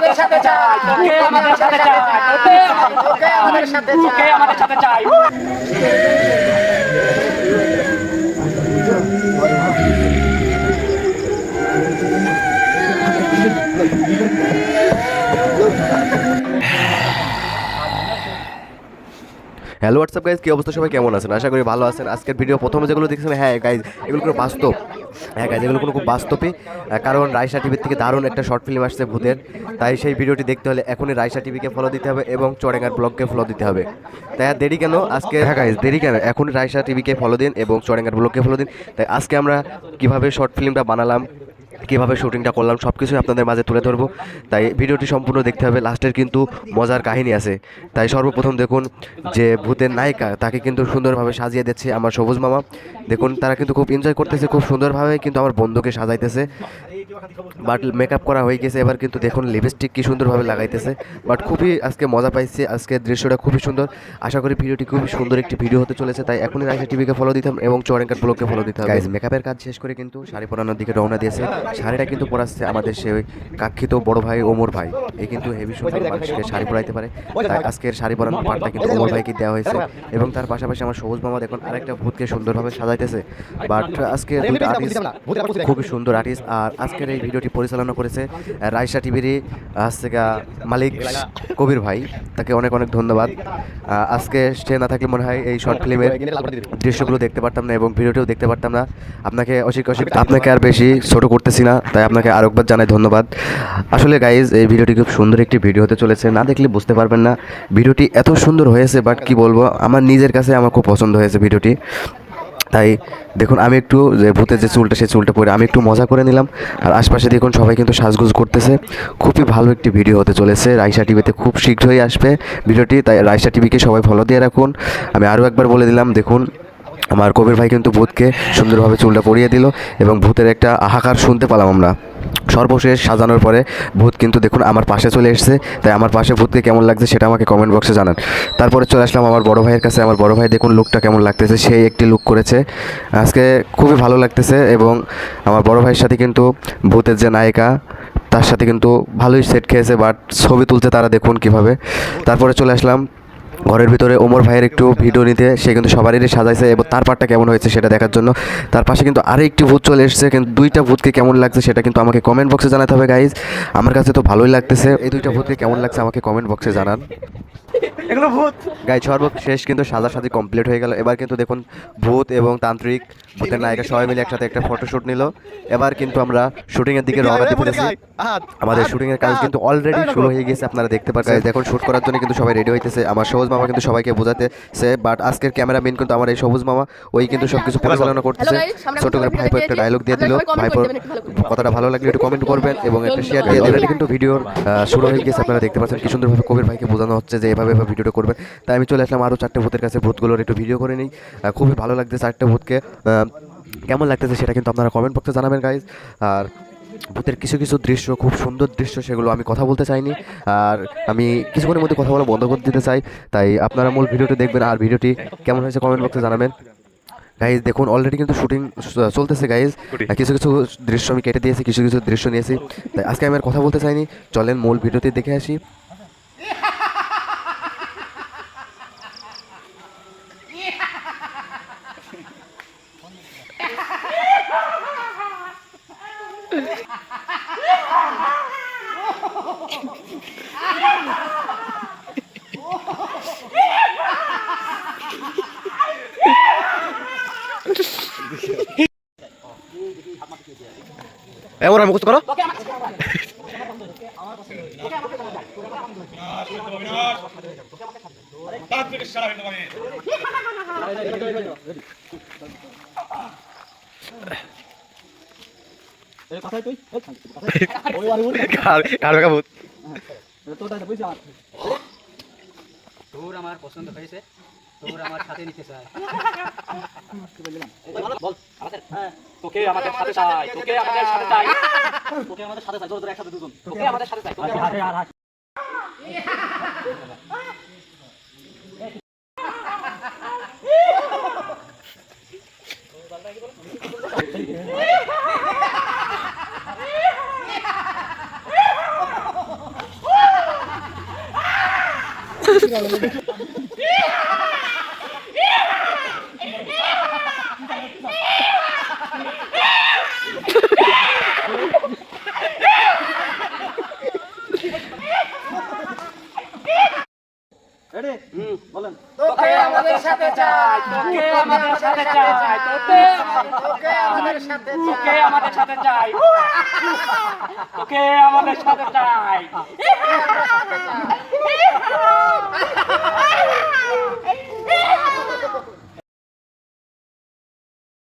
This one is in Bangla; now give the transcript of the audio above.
আমাদের সাথে চাই। আমাদের সাথে চাই। আমাদের সাথে চাই। আমাদের সাথে চাই। হ্যালো হোয়াটসঅ্যাপ গাইজ কি অবস্থা? সবাই কেমন আছেন? আশা করি ভালো আছেন। আজকের ভিডিও প্রথমে যেগুলো দেখছেন হ্যাঁ গাইজ এগুলো কোনো বাস্তব। হ্যাঁ গাইজ এগুলো কোনো খুব বাস্তবই কারণ রায়সা টিভির থেকে দারুণ একটা শর্ট ফিল্ম আসছে ভূতের। তাই সেই ভিডিওটি দেখতে হলে এখনই রায়সা টিভিকে ফলো দিতে হবে এবং চরেঙ্গার ব্লগকে ফলো দিতে হবে। তাই আর দেরি কেন? আজকে হ্যাঁ গাইজ দেরি কেন? এখনই রায়সা টিভিকে ফলো দিন এবং চরেঙ্গার ব্লগকে ফলো দিন। তাই আজকে আমরা কীভাবে শর্ট ফিল্মটা বানালাম কীভাবে শুটিংটা করলাম সব কিছুই আপনাদের মাঝে তুলে ধরবো। তাই ভিডিওটি সম্পূর্ণ দেখতে হবে। লাস্টের কিন্তু মজার কাহিনী আছে। তাই সর্বপ্রথম দেখুন যে ভূতের নায়িকা, তাকে কিন্তু সুন্দরভাবে সাজিয়ে দিচ্ছে আমার সবুজ মামা। দেখুন, তারা কিন্তু খুব এনজয় করতেছে, খুব সুন্দরভাবে কিন্তু আমার বন্ধুকে সাজাইতেছে। বাট মেকআপ করা হয়ে গেছে এবার কিন্তু দেখুন লিপস্টিক কি সুন্দরভাবে লাগাইতেছে বাট খুবই আজকে মজা পাইছে আজকে দৃশ্যটা খুবই সুন্দর আশা করি ভিডিওটি খুবই সুন্দর একটি ভিডিও হতে চলেছে তাই এখনই রাইসা টিভিকে ফলো দিতাম এবং চরেঙ্কার ব্লগকে ফলো দিতে হবে মেকআপের কাজ শেষ করে কিন্তু শাড়ি পরানোর দিকে রওনা দিয়েছে শাড়িটা কিন্তু পরাচ্ছে আমাদের সে ওই কাক্ষিত বড় ভাই ওমর ভাই এ কিন্তু হেভি সুন্দর মানুষকে শাড়ি পরাইতে পারে তাই আজকের শাড়ি পরানোর পার্টটা কিন্তু ওমর ভাইকে দেওয়া হয়েছে এবং তার পাশাপাশি আমার সবুজ মামা দেখুন আরেকটা ভূতকে সুন্দরভাবে সাজাইতেছে বাট আজকে দুইটা আর্টিস্ট খুবই সুন্দর আর্টিস্ট আর আজকের এই ভিডিওটি পরিচালনা করেছে আহ, রাইসা টিভিরই আজকে মালিক কবির ভাই। তাকে অনেক অনেক ধন্যবাদ। আজকে সে না থাকলে মনে হয় এই শর্ট ফিল্মের দৃশ্যগুলো দেখতে পারতাম না এবং ভিডিওটিও দেখতে পারতাম না। আপনাকে অসিক অসিক আপনাকে আর বেশি ছোট করতেছি না তাই আপনাকে আরেকবার জানাই ধন্যবাদ। আসলে গাইজ এই ভিডিওটি খুব সুন্দর একটি ভিডিও হতে চলেছে। না দেখলে বুঝতে পারবেন না ভিডিওটি এত সুন্দর হয়েছে বাট কি বলব আমার নিজের কাছে আমার খুব পছন্দ হয়েছে ভিডিওটি। তাই দেখুন, আমি একটু যে ভূতের যে চুলটা, সেই চুলটা পরে আমি একটু মজা করে নিলাম। আর আশপাশে দেখুন, সবাই কিন্তু সাজগুজ করতেছে। খুবই ভালো একটি ভিডিও হতে চলেছে। রাইসা টিভিতে খুব শীঘ্রই আসবে ভিডিওটি, তাই রাইসা টিভিকে সবাই ফলো দিয়ে রাখুন। আমি আরও একবার বলে দিলাম, দেখুন, আমার কবির ভাই কিন্তু ভূতকে সুন্দরভাবে চুলটা পরিয়ে দিল এবং ভূতের একটা আহাকার শুনতে পেলাম আমরা। সর্বশেষ সাজানোর পরে ভূত কিন্তু দেখুন আমার পাশে চলে এসেছে। তাই আমার পাশে ভূতকে কেমন লাগছে সেটা আমাকে কমেন্ট বক্সে জানান। তারপরে চলে আসলাম আমার বড় ভাইয়ের কাছে। আমার বড় ভাই দেখুন লুকটা কেমন লাগতেছে, সেই একটি লুক করেছে। আজকে খুবই ভালো লাগতেছে এবং আমার বড় ভাইয়ের সাথে কিন্তু ভূতের যে নায়িকা, তার সাথে কিন্তু ভালোই সেট খেয়েছে বাট ছবি তুলছে তারা দেখুন কীভাবে। তারপরে চলে আসলাম ঘরের ভিতরে ওমর ভাইয়ের একটু ভিডিও নিতে সে কিন্তু সবারই সাজাইছে এবং তার পার্টটা কেমন হয়েছে সেটা দেখার জন্য। তার পাশে কিন্তু আরও একটি ভূত চলে এসেছে কিন্তু দুইটা ভূতকে কেমন লাগছে সেটা কিন্তু আমাকে কমেন্ট বক্সে জানাতে হবে গাইজ আমার কাছে তো ভালোই লাগতেছে। এই দুইটা ভূতকে কেমন লাগছে আমাকে কমেন্ট বক্সে জানান। এগুলো ভূত। গাইজ সর্বশেষ কিন্তু সাজাসাজি কমপ্লিট হয়ে গেল। এবার কিন্তু দেখুন ভূত এবং তান্ত্রিক ভূতের নায়িকা সবাই মিলে একসাথে একটা ফটোশ্যুট নিল। এবার কিন্তু আমরা শুটিংয়ের দিকে রওনা দিতে পেরেছি আমাদের শুটিং এর কাজ কিন্তু অলরেডি শুরু হয়ে গেছে আপনারা দেখতে পাচ্ছেন দেখুন শুট করার জন্য কিন্তু সবাই রেডি হইতেছে। আমার সবুজ মামা কিন্তু সবাইকে বোঝাতেছে বাট আজকের ক্যামেরাম্যান কিন্তু আমার এই সবুজ মামা ওই কিন্তু সবকিছু পরিচালনা করতেছে। ছোট করে একটা ভাইপো একটা ডায়লগ দিয়ে দিল। ভাইপোর করে। কথাটা ভালো লাগলে একটু কমেন্ট করবেন এবং একটা শেয়ার দিয়ে অলরেডি কিন্তু ভিডিওর শুরু হয়ে গেছে। আপনারা দেখতে পাচ্ছেন কি সুন্দরভাবে কবির ভাইকে বোঝানো হচ্ছে যে এভাবে এভাবে ভিডিওটা করবেন। তাই আমি চলে আসলাম আরও চারটে ভূতের কাছে। ভূতগুলোর একটু ভিডিও করে নিই। খুবই ভালো লাগছে চারটে ভূতকে। কেমন লাগতেছে সেটা কিন্তু আপনারা কমেন্ট বক্সে জানাবেন গাইজ আর ভূতের কিছু কিছু দৃশ্য খুব সুন্দর দৃশ্য সেগুলো আমি কথা বলতে চাইনি। আর আমি কিছুক্ষণের মধ্যে কথা বলা বন্ধ করে দিতে চাই। তাই আপনারা মূল ভিডিওটি দেখবেন। আর ভিডিওটি কেমন হয়েছে কমেন্ট বক্সে জানাবেন। গাইজ দেখুন অলরেডি কিন্তু শুটিং চলতেছে গাইজ কিছু কিছু দৃশ্য আমি কেটে দিয়েছি কিছু কিছু দৃশ্য নিয়েছি। তাই আজকে আমি আর কথা বলতে চাইনি। চলেন মূল ভিডিওটি দেখে আসি। এমন মুখস্থ করো ভূত। তোর আমার পছন্দ হয়েছে তোর আমার সাথে নিতে চাই তোকে আমাদের সাথে চাই তোকে আমাদের সাথে চাই। তোকে আমাদের সাথে চাই তোর তোর একসাথে দুজন। তোকে আমাদের সাথে চাই। তোকে আমাদের Yeah. হুম, বলেন তোকে আমাদের সাথে চাই তোকে আমাদের সাথে চাই তোকে তোকে আমাদের সাথে তোকে আমাদের সাথে চাই তোকে আমাদের সাথে চাই